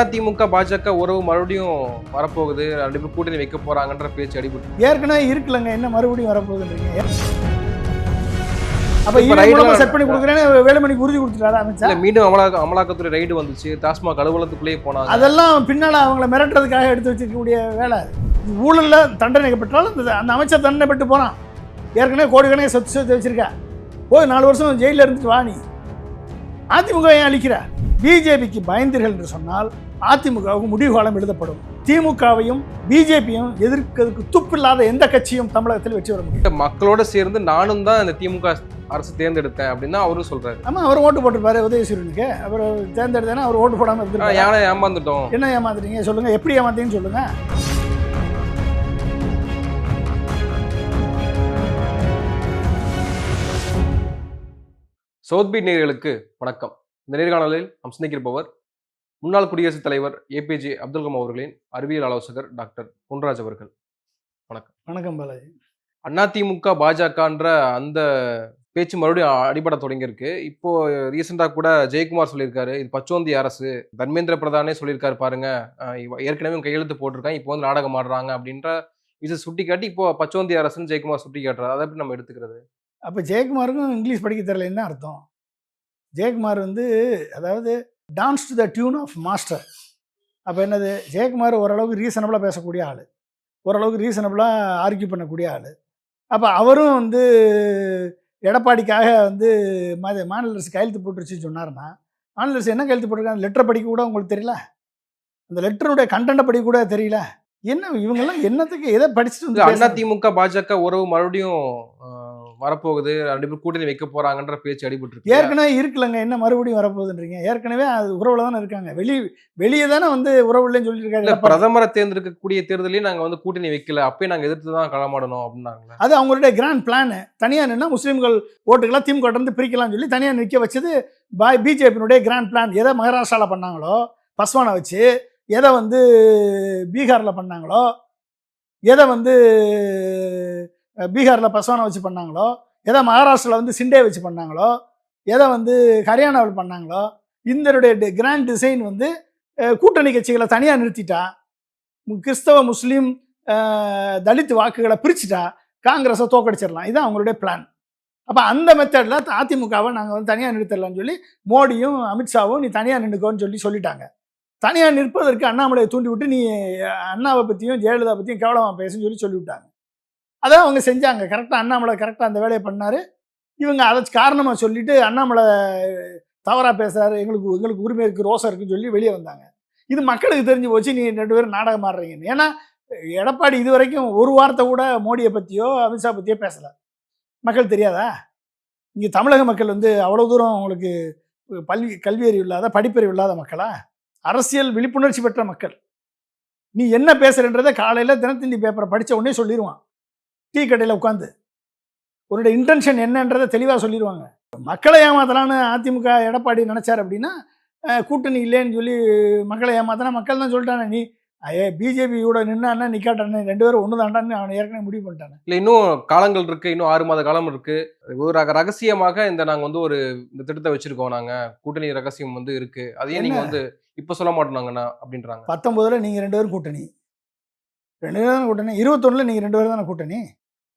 அதிமுக பாஜக உறவு மறுபடியும் வரப்போகுது. ரெண்டு பேரும் கூட்டணி வைக்க போறாங்கன்ற பேச்சு அடிபட்டு ஏற்கனவே இருக்குல்லங்க என்ன மறுபடியும் வரப்போகுதுன்றீங்க? அப்ப செட் பண்ணி கொடுக்குறேன்னு வேலுமணிக்கு உறுதி கொடுத்துட்டாரு அமைச்சா இல்ல மீண்டும் அமலாக்க அமலாக்கத்துறை ரைடு வந்துச்சு. டாஸ்மாக் அலுவலகத்துக்குள்ளேயே போனாங்க. அதெல்லாம் பின்னால அவங்கள மிரட்டுறதுக்காக எடுத்து வச்சிருக்கக்கூடிய வேலை. ஊழல்ல தண்டனை பெற்றாலும் அந்த அமைச்சர் தண்டனை பெற்று போறான். ஏற்கனவே கோடிக்கணக்கே சொத்து சொத்து வச்சிருக்க. போய் நாலு வருஷம் ஜெயிலில் இருந்துட்டு வா நீ. அதிமுக ஏன் அழிக்கிற? பிஜேபிக்கு பயந்தீர்கள் என்று சொன்னால் அதிமுகவுக்கு முடிவு காலம் எழுதப்படும். திமுகவையும் பிஜேபியும் எதிர்க்கிறதுக்கு துப்பில்லாத எந்த கட்சியும் தமிழகத்தில் வெற்றி பெற முடியும் மக்களோட சேர்ந்து நானும் தான் இந்த திமுக அரசு தேர்ந்தெடுத்தேன் அப்படின்னு அவரும் சொல்றாரு. ஆமாம் அவர் ஓட்டு போட்டிருப்பாரு உதயசூரியனுக்கு. அவர் தேர்ந்தெடுத்தேன்னா அவர் ஓட்டு போடாமல் ஆ, இருந்திருப்பாரு யானை ஏமாந்துட்டோம். என்ன ஏமாத்துறீங்க சொல்லுங்க எப்படி ஏமாத்தீங்கன்னு சொல்லுங்க. சவுத் பீட் நேயர்களுக்கு வணக்கம். இந்த நேர்காணலில் நாம் சிந்திக்கிருப்பவர் முன்னாள் குடியரசுத் தலைவர் ஏபிஜே அப்துல் கலாம் அவர்களின் அறிவியல் ஆலோசகர் டாக்டர் பொன்ராஜ் அவர்கள். வணக்கம். பாலாஜி. அதிமுக பாஜகன்ற அந்த பேச்சு மறுபடியும் அடிபட தொடங்கியிருக்கு. இப்போ ரீசெண்டா கூட ஜெயக்குமார் சொல்லியிருக்காரு இது பச்சோந்தி அரசு தர்மேந்திர பிரதானே சொல்லியிருக்காரு பாருங்க ஏற்கனவே கையெழுத்து போட்டிருக்காங்க இப்போ வந்து நாடகம் ஆடுறாங்க அப்படின்ற இது சுட்டி காட்டி இப்போ பச்சோந்தி அரசுன்னு ஜெயக்குமார் சுட்டி காட்டுறாரு அதை எப்படி நம்ம எடுத்துக்கிறது? அப்போ ஜெயக்குமாருக்கும் இங்கிலீஷ் படிக்க தெரியலன்னு என்ன அர்த்தம். ஜெயக்குமார் வந்து அதாவது dance to the tune of master அப்போ என்னது? ஜெயக்குமார் ஓரளவுக்கு ரீசனபிளாக பேசக்கூடிய ஆள். ஓரளவுக்கு ரீசனபிளாக ஆர்கியூ பண்ணக்கூடிய ஆள். அப்போ அவரும் வந்து எடப்பாடிக்காக வந்து மாநில அரசு கையெழுத்து போட்டுருச்சுன்னு சொன்னாருன்னா மாநில அரசு என்ன கையெழுத்து போட்டிருக்காங்க? லெட்டர் படிக்க கூட உங்களுக்கு தெரியல? அந்த லெட்டருடைய கண்டென்ட்டை படிக்க கூட தெரியல? என்ன இவங்கெல்லாம் என்னத்துக்கு எதை படிச்சுட்டு வந்து? அதிமுக பாஜக உறவு மறுபடியும் வரப்போகுது ரெண்டு பேரும் கூட்டணி வைக்க போறாங்கன்ற பேச்சு அடிபட்டு இருக்கு ஏற்கனவே இருக்குல்லங்க என்ன மறுபடியும் வரப்போகுதுன்றீங்க. ஏற்கனவே அது உறவுல தானே இருக்காங்க. வெளி வெளியே தானே வந்து உறவு இல்லைன்னு இல்ல சொல்லியிருக்காங்க பிரதமரை தேர்ந்தெடுக்கக்கூடிய தேர்தலையும் நாங்க வந்து கூட்டணி வைக்கல. அப்பயே நாங்க எதிர்த்து தான் களமாடணும் அப்படின்னாங்களே அது அவங்களுடைய கிராண்ட் பிளான் தனியாக நின்னா முஸ்லீம்கள் ஓட்டுக்கெல்லாம் திமுக இருந்து பிரிக்கலாம்னு சொல்லி தனியாக நிற்க வச்சது பாய் பிஜேபியினுடைய கிராண்ட் பிளான் எதை மகாராஷ்டிராவில் பண்ணாங்களோ பஸ்வானை வச்சு எதை வந்து பீகாரில் பண்ணாங்களோ எதை வந்து பீகாரில் பஸ்வானை வச்சு பண்ணாங்களோ? எதை மகாராஷ்டிராவில் வந்து சிண்டே வச்சு பண்ணாங்களோ? எதை வந்து ஹரியானாவில் பண்ணாங்களோ? இந்தருடைய கிராண்ட் டிசைன் வந்து கூட்டணி கட்சிகளை தனியாக நிறுத்திட்டா? கிறிஸ்தவ முஸ்லீம் தலித் வாக்குகளை பிரிச்சுட்டா? காங்கிரஸை தோக்கடிச்சிடலாம். இதுதான் அவங்களுடைய பிளான் அப்போ அந்த மெத்தடில் அதிமுகவை நாங்கள் வந்து தனியாக நிறுத்திடலாம்னு சொல்லி மோடியும் அமித்ஷாவும் நீ தனியாக நின்றுக்கோன்னு சொல்லி சொல்லிட்டாங்க. தனியாக நிற்பதற்கு அண்ணாமலையை தூண்டி விட்டு நீ அண்ணாவை பற்றியும் ஜெயலலிதா பற்றியும் கேவலமாக பேசுன்னு சொல்லி சொல்லிவிட்டாங்க. அதான் அவங்க செஞ்சாங்க. கரெக்டாக அண்ணாமலை கரெக்டாக அந்த வேலையை பண்ணார். இவங்க அதை காரணமாக சொல்லிட்டு அண்ணாமலை தவறாக பேசுகிறாரு எங்களுக்கு எங்களுக்கு உரிமை இருக்குது ரோசா இருக்குன்னு சொல்லி வெளியே வந்தாங்க. இது மக்களுக்கு தெரிஞ்சு போச்சு நீ ரெண்டு பேரும் நாடகம் ஆடுறீங்கன்னு. ஏன்னா எடப்பாடி இது வரைக்கும் ஒரு வார்த்தை கூட மோடியை பற்றியோ அமித்ஷா பற்றியோ பேசலை. மக்கள் தெரியாதா? இங்கே தமிழக மக்கள் வந்து அவ்வளோ தூரம் அவங்களுக்கு பல்வி கல்வியறிவு இல்லாத படிப்பறிவு இல்லாத மக்களா? அரசியல் விழிப்புணர்ச்சி பெற்ற மக்கள். நீ என்ன பேசுகிறன்றதை காலையில் தினத்தந்தி பேப்பரை படித்த உடனே சொல்லிடுவான் டீ கடையில் உட்காந்து உன்னுடைய இன்டென்ஷன் என்னன்றதை தெளிவாக சொல்லிடுவாங்க மக்களை ஏமாத்தலான்னு அதிமுக எடப்பாடி நினச்சார் அப்படின்னா கூட்டணி இல்லைன்னு சொல்லி மக்களை ஏமாத்தினா மக்கள் தான் சொல்லிட்டானே நீ ஐயே பிஜேபியோட நின்னா நிக்காட்டானே ரெண்டு பேரும் ஒன்று தாண்டான்னு அவனை ஏற்கனவே முடிவு பண்ணிட்டானே. இல்ல இன்னும் காலங்கள் இருக்கு இன்னும் ஆறு மாத காலம் இருக்கு. ஒரு ரக- ரகசியமாக இந்த நாங்க வந்து ஒரு இந்த திட்டத்தை வச்சிருக்கோம் நாங்க. கூட்டணி ரகசியம் வந்து இருக்கு. அதையே நீங்க என்ன? வந்து இப்ப சொல்ல மாட்டோம்னா அப்படின்றாங்க. பத்தொம்போதுல நீங்கள் ரெண்டு பேரும் கூட்டணி. ரெண்டு பேரும் தானே கூட்டணி? இருபத்தொன்னுல நீங்கள் ரெண்டு பேரும் தானே கூட்டணி?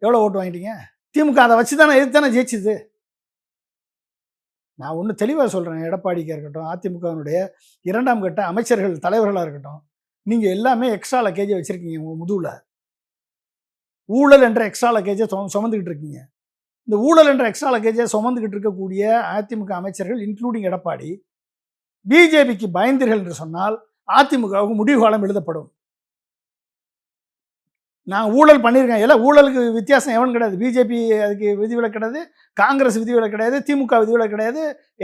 எவ்வளோ ஓட்டு வாங்கிட்டீங்க? திமுக அதை வச்சு தானே எது தானே ஜெயிச்சுது? நான் ஒன்று தெளிவாக சொல்கிறேன் எடப்பாடிக்கு இருக்கட்டும் அதிமுகவினுடைய இரண்டாம் கட்ட அமைச்சர்கள் தலைவர்களாக இருக்கட்டும் நீங்கள் எல்லாமே எக்ஸ்ட்ரா லக்கேஜை வச்சுருக்கீங்க உங்கள் முதுவில் ஊழல் என்ற எக்ஸ்ட்ரா லக்கேஜை சு சுமந்துக்கிட்டு இருக்கீங்க. இந்த ஊழல் என்ற எக்ஸ்ட்ரா லக்கேஜை சுமந்துக்கிட்டு இருக்கக்கூடிய அதிமுக அமைச்சர்கள் இன்க்ளூடிங் எடப்பாடி பிஜேபிக்கு பயந்தீர்கள் என்று சொன்னால் அதிமுகவுக்கு முடிவு காலம் எழுதப்படும். நான் ஊழல் பண்ணியிருக்கேன். எல்லாம் ஊழலுக்கு வித்தியாசம் எவன் கிடையாது. பிஜேபி அதுக்கு விதிவிலக்கு கிடையாது. காங்கிரஸ் விதிவிலக்கு கிடையாது. திமுக விதிவிலக்கு கிடையாது.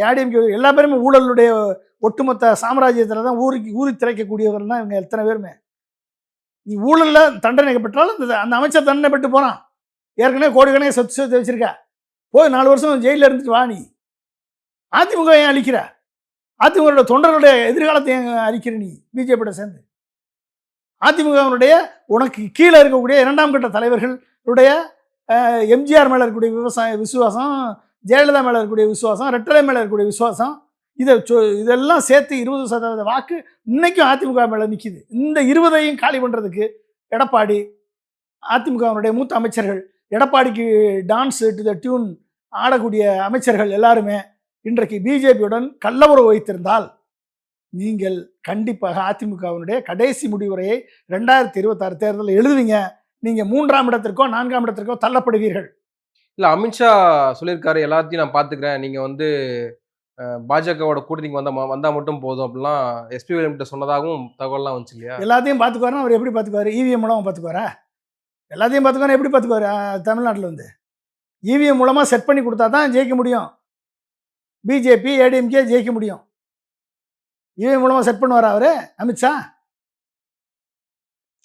ஏடிஎம்கே எல்லா பேருமே ஊழலுடைய ஒட்டுமொத்த சாம்ராஜ்யத்தில் தான் ஊருக்கு ஊறி திரைக்கக்கூடியவர்கள் தான் இவங்க எத்தனை பேருமே. நீ ஊழலில் தண்டனை பெற்றாலும் இந்த அந்த அமைச்சர் தண்டனை பெற்று போகிறான் ஏற்கனவே கோடிக்கணக்கே சொத்து சொத்து வச்சிருக்க. போய் நாலு வருஷம் ஜெயிலில் இருந்துட்டு வா நீ. அதிமுக ஏன் அழிக்கிற? அதிமுக தொண்டர்களுடைய எதிர்காலத்தை ஏன் அழிக்கிற நீ. பிஜேபியோட சேர்ந்து. அதிமுகவினுடைய உனக்கு கீழே இருக்கக்கூடிய இரண்டாம் கட்ட தலைவர்களுடைய எம்ஜிஆர் மேலே இருக்கக்கூடிய விவசாய விசுவாசம் ஜெயலலிதா மேலே இருக்கக்கூடிய விசுவாசம் ரெட்டலை மேலே இருக்கக்கூடிய விசுவாசம் இதை சொ- இதெல்லாம் சேர்த்து இருபது சதவீத வாக்கு இன்னைக்கும் அதிமுக மேலே நிற்கிது இந்த இருபதையும் காலி பண்ணுறதுக்கு எடப்பாடி அதிமுகவினுடைய மூத்த அமைச்சர்கள் எடப்பாடிக்கு டான்ஸ் டு த டியூன் ஆடக்கூடிய அமைச்சர்கள் எல்லாருமே இன்றைக்கு பிஜேபியுடன் கள்ளவுறவு வைத்திருந்தால் நீங்கள் கண்டிப்பாக அதிமுகவினுடைய கடைசி முடிவுரையை ரெண்டாயிரத்தி இருபத்தாறு தேர்தலில் எழுதுவீங்க. நீங்க மூன்றாம் இடத்திற்கோ நான்காம் இடத்திற்கோ தள்ளப்படுவீர்கள். இல்ல அமித்ஷா சொல்லியிருக்காரு எல்லாத்தையும் நான் பாத்துக்கிறேன் நீங்க வந்து பாஜகவோட கூட்டணிக்கு வந்தா ம- வந்தா மட்டும் போதும் அப்படிலாம் எஸ்பி கிட்ட சொன்னதாகவும் தகவல்லாம் வந்துச்சு இல்லையா? எல்லாத்தையும் பார்த்துக்குவாருன்னா அவர் எப்படி பார்த்துக்குவாரு? இவிஎம் மூலமாக பார்த்துக்குவாரா? எல்லாத்தையும் பார்த்துக்குவாரு? எப்படி பார்த்துக்குவாரு தமிழ்நாட்டில் வந்து? இவிஎம் மூலமாக செட் பண்ணி கொடுத்தா தான் ஜெயிக்க முடியும். பிஜேபி ஏடிஎம்கே ஜெயிக்க முடியும். இவிஎம் மூலமாக செட் பண்ணுவாரா அவரு? அமித்ஷா?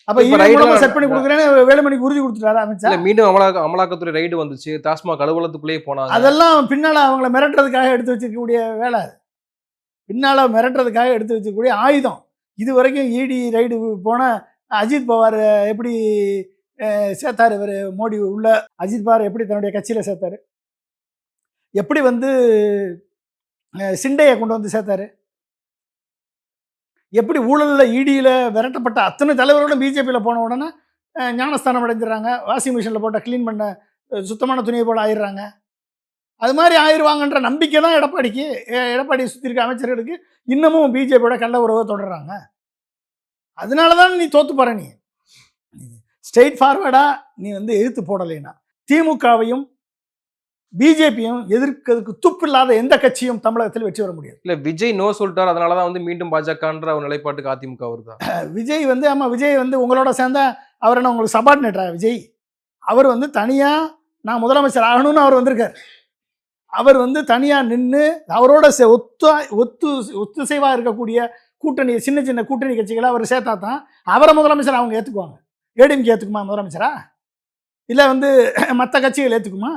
அப்போ ல- செட் பண்ணி கொடுக்குறேன்னு வேலுமணிக்கு உறுதி கொடுத்துட்டாரா அமித்ஷா? இல்ல மீண்டும் அமலாக்க அமலாக்கத்துறை ரைடு வந்துச்சு. டாஸ்மாக் அலுவலகத்துக்குள்ளேயே போனாங்க. அதெல்லாம் பின்னால அவங்கள மிரட்டுறதுக்காக எடுத்து வச்சிருக்கக்கூடிய வேலை பின்னால மிரட்டுறதுக்காக எடுத்து வச்சிருக்கக்கூடிய ஆயுதம். இது வரைக்கும் இடி ரைடு போன அஜித் பவார் எப்படி சேர்த்தாரு இவர்? மோடி உள்ள அஜித் பவார் எப்படி தன்னுடைய கட்சியில் சேர்த்தாரு? எப்படி வந்து சிண்டையை கொண்டு வந்து சேர்த்தாரு? எப்படி ஊழலில் இடியில் விரட்டப்பட்ட அத்தனை தலைவர்களும் பிஜேபியில் போன உடனே ஞானஸ்தானம் அடைஞ்சிடறாங்க. வாஷிங் மிஷினில் போட்டால் க்ளீன் பண்ண சுத்தமான துணியை போல ஆயிடுறாங்க. அது மாதிரி ஆயிடுவாங்கன்ற நம்பிக்கை தான் எடப்பாடிக்கு. எடப்பாடியை சுற்றி இருக்க அமைச்சர்களுக்கு இன்னமும் பிஜேபியோட கள்ள உறவை தொடர்றாங்க. அதனால தான் நீ தோத்து போகிற நீ. ஸ்ட்ரெயிட் ஃபார்வேர்டாக நீ வந்து எதிர்த்து போடலைன்னா திமுகவையும் பிஜேபியும் எதிர்க்கிறதுக்கு துப்பில்லாத எந்த கட்சியும் தமிழகத்தில் வெற்றி பெற முடியாது. இல்ல விஜய் நோ சொல்லிட்டாரு. அதனாலதான் வந்து மீண்டும் பாஜகன்ற ஒரு நிலைப்பாட்டுக்கு அதிமுக வருதா? விஜய் வந்து ஆமாம் விஜய் வந்து உங்களோட சேர்ந்தா அவர் என்ன உங்களுக்கு சபார்டினேட்டரா விஜய்? அவர் வந்து தனியாக நான் முதலமைச்சர் ஆகணும்னு அவர் வந்திருக்கார். அவர் வந்து தனியாக நின்று அவரோட ஒத்து ஒத்து ஒத்துசைவாக இருக்கக்கூடிய கூட்டணி சின்ன சின்ன கூட்டணி கட்சிகளை அவர் சேர்த்தா தான் அவரை முதலமைச்சர் அவங்க ஏற்றுக்குவாங்க ஏடிஎம்கே ஏற்றுக்குமா முதலமைச்சரா? இல்லை வந்து மற்ற கட்சிகள் ஏற்றுக்குமா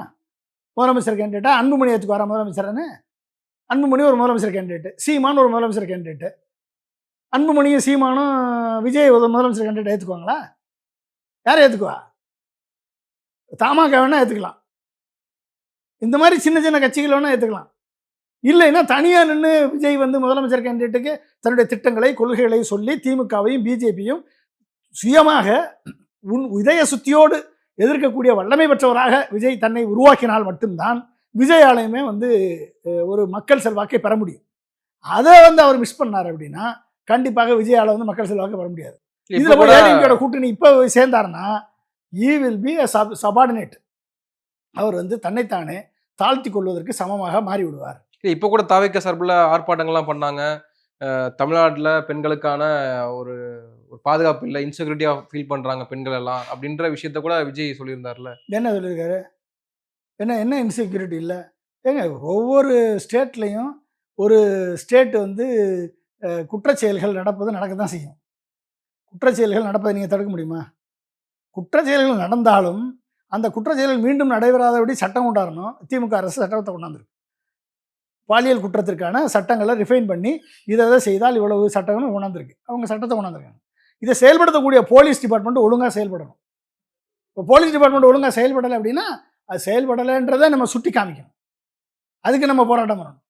முதலமைச்சர் கேண்டிடேட்டா அன்புமணி ஏற்றுக்குவாரா முதலமைச்சர்னு அன்புமணி ஒரு முதலமைச்சர் கேண்டிடேட்டு சீமான் ஒரு முதலமைச்சர் கேண்டிடேட்டு அன்புமணியும் சீமானும் விஜய் ஒரு முதலமைச்சர் கேண்டிடேட் ஏற்றுக்குவாங்களா யார் ஏற்றுக்குவா தாமாக வேணால் ஏற்றுக்கலாம் இந்த மாதிரி சின்ன சின்ன கட்சிகள் வேணால் ஏற்றுக்கலாம் இல்லைன்னா தனியாக நின்று விஜய் வந்து முதலமைச்சர் கேண்டிடேட்டுக்கு தன்னுடைய திட்டங்களை கொள்கைகளை சொல்லி திமுகவையும் பிஜேபியும் சுயமாக உன் இதய சுத்தியோடு எதிர்க்கக்கூடிய வல்லமை பெற்றவராக விஜய் தன்னை உருவாக்கினால் மட்டும்தான் விஜய் ஆலயமே வந்து ஒரு மக்கள் செல்வாக்கை பெற முடியும். அதை வந்து அவர் மிஸ் பண்ணார் அப்படின்னா கண்டிப்பாக விஜயால வந்து மக்கள் செல்வாக்கு பெற முடியாது. இதுல போய் கூட ஏடிஎம்கேட கூட்டணி இப்போ சேர்ந்தாருன்னா ஈ வில் பி சப் சபார்டினேட் அவர் வந்து தன்னைத்தானே தாழ்த்தி கொள்வதற்கு சமமாக மாறி விடுவார் இல்ல, இப்ப கூட தாவைக்க சார்பில் ஆர்ப்பாட்டங்கள்லாம் பண்ணாங்க. தமிழ்நாட்டுல பெண்களுக்கான ஒரு ஒரு பாதுகாப்பு இல்லை இன்செக்யூரிட்டியாக ஃபீல் பண்ணுறாங்க பெண்கள் எல்லாம் அப்படின்ற விஷயத்த கூட விஜய் சொல்லியிருந்தார்ல. என்ன சொல்லியிருக்காரு? என்ன என்ன இன்செக்யூரிட்டி இல்லை? ஏங்க ஒவ்வொரு ஸ்டேட்லேயும் ஒரு ஸ்டேட் வந்து குற்றச்செயல்கள் நடப்பது நடக்க தான் செய்யும். குற்றச்செயல்கள் நடப்பதை நீங்கள் தடுக்க முடியுமா? குற்றச்செயல்கள் நடந்தாலும் அந்த குற்றச்செயல்கள் மீண்டும் நடைபெறாதபடி சட்டம் கொண்டாடணும். திமுக அரசு சட்டத்தை கொண்டாந்துருக்கு. பாலியல் குற்றத்திற்கான சட்டங்களை ரிஃபைன் பண்ணி இதை இதை செய்தால் இவ்வளவு சட்டங்களும் கொண்டாந்துருக்கு. அவங்க சட்டத்தை கொண்டாந்துருக்காங்க. இதை செயல்படுத்தக்கூடிய போலீஸ் டிபார்ட்மெண்ட் ஒழுங்காக செயல்படணும். இப்போ போலீஸ் டிபார்ட்மெண்ட் ஒழுங்காக செயல்படலை அப்படின்னா அது செயல்படலைன்றதை நம்ம சுட்டி காமிக்கணும். அதுக்கு நம்ம போராட்டம் பண்ணணும்.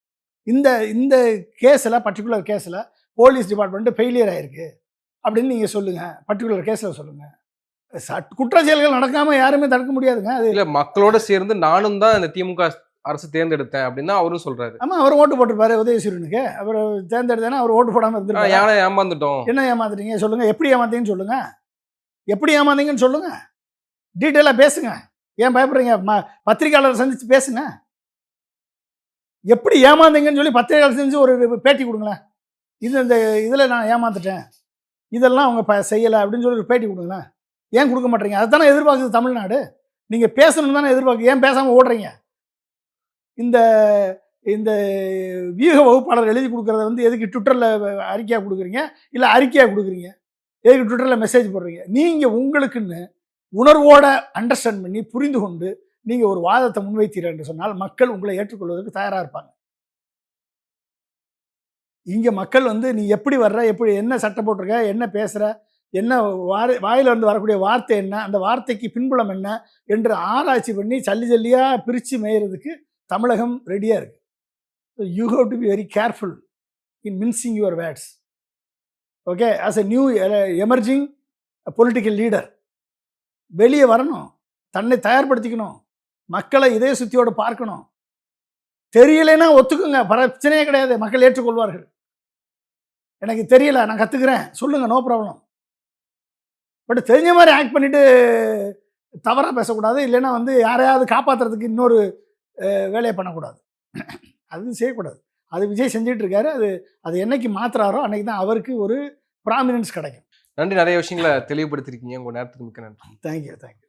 இந்த இந்த கேஸில் பர்டிகுலர் கேஸில் போலீஸ் டிபார்ட்மெண்ட்டு ஃபெயிலியர் ஆகிருக்கு அப்படின்னு நீங்கள் சொல்லுங்கள் பர்டிகுலர் கேஸில் சொல்லுங்கள் குற்ற செயல்கள் நடக்காமல் யாருமே தடுக்க முடியாதுங்க. அது இல்லை மக்களோட சேர்ந்து நானும் தான் இந்த திமுக அரசு தேர்ந்தெடுத்தேன் அப்படின்னு அவரும் சொல்றாரு. ஆமாம் அவர் ஓட்டு போட்டிருப்பாரு உதயசூரியனுக்கு. அவர் தேர்ந்தெடுத்தேன்னா அவர் ஓட்டு போடாமல் ஆஹ், இருந்திருப்பாரு யானை ஏமாந்துட்டோம். என்ன ஏமாத்துறீங்க சொல்லுங்க. எப்படி ஏமாத்தீங்கன்னு சொல்லுங்க. எப்படி ஏமாந்தீங்கன்னு சொல்லுங்க. டீட்டெயிலாக பேசுங்க. ஏன் பயப்படுறீங்க? ம பத்திரிக்கையாளர் சந்திச்சு பேசுங்க. எப்படி ஏமாந்தீங்கன்னு சொல்லி பத்திரிகையாளர் செஞ்சு ஒரு பேட்டி கொடுங்களேன். இது இந்த இதில் நான் ஏமாந்துட்டேன். இதெல்லாம் அவங்க ப செய்யலை அப்படின்னு சொல்லி ஒரு பேட்டி கொடுங்களேன். ஏன் கொடுக்க மாட்டீங்க அதை தானே எதிர்பார்க்குது தமிழ்நாடு. நீங்கள் பேசணும்னு தானே எதிர்பார்க்கு ஏன் பேசாமல் ஓடுறீங்க? இந்த இந்த வியூக வகுப்பாளர் எழுதி கொடுக்குறத வந்து எதுக்கு ட்விட்டரில் அறிக்கையாக கொடுக்குறீங்க? இல்லை அறிக்கையாக கொடுக்குறீங்க? எதுக்கு ட்விட்டரில் மெசேஜ் போடுறீங்க? நீங்கள் உங்களுக்குன்னு உணர்வோட அண்டர்ஸ்டாண்ட் பண்ணி புரிந்து கொண்டு நீங்கள் ஒரு வாதத்தை முன்வைத்தீர்கள் என்று சொன்னால் மக்கள் உங்களை ஏற்றுக்கொள்வதற்கு தயாராக இருப்பாங்க. இங்கே மக்கள் வந்து நீ எப்படி வர்ற எப்படி என்ன சட்டை போட்டிருக்க என்ன பேசுகிற என்ன வார வாயில இருந்து வரக்கூடிய வார்த்தை என்ன அந்த வார்த்தைக்கு பின்புலம் என்ன என்று ஆராய்ச்சி பண்ணி சல்லி சல்லியாக பிரித்து மேயறதுக்கு தமிழகம் ரெடியாக இருக்குது you have to be very careful in mincing your words okay as a new emerging political leader வெளியே வரணும். தன்னை தயார்படுத்திக்கணும். மக்களை இதே சுத்தியோடு பார்க்கணும். தெரியலைன்னா ஒத்துக்குங்க. பிரச்சனையே கிடையாது. மக்கள் ஏற்றுக்கொள்வார்கள். எனக்கு தெரியல. நான் கற்றுக்கிறேன் சொல்லுங்கள் நோ ப்ராப்ளம் பட் தெரிஞ்ச மாதிரி ஆக்ட் பண்ணிவிட்டு தவறாக பேசக்கூடாது. இல்லைன்னா வந்து யாரையாவது காப்பாற்றுறதுக்கு இன்னொரு வேலையை பண்ணக்கூடாது. அது செய்யக்கூடாது. அது விஜய் செஞ்சுட்டு இருக்காரு அது அது என்னைக்கு மாத்துறாரோ அன்னைக்கு தான் அவருக்கு ஒரு ப்ராமினன்ஸ் கிடைக்கும். நன்றி. நிறைய விஷயங்களை தெளிவுபடுத்திருக்கீங்க. உங்க நேரத்துக்கு மிக்க நன்றி. Thank you thank you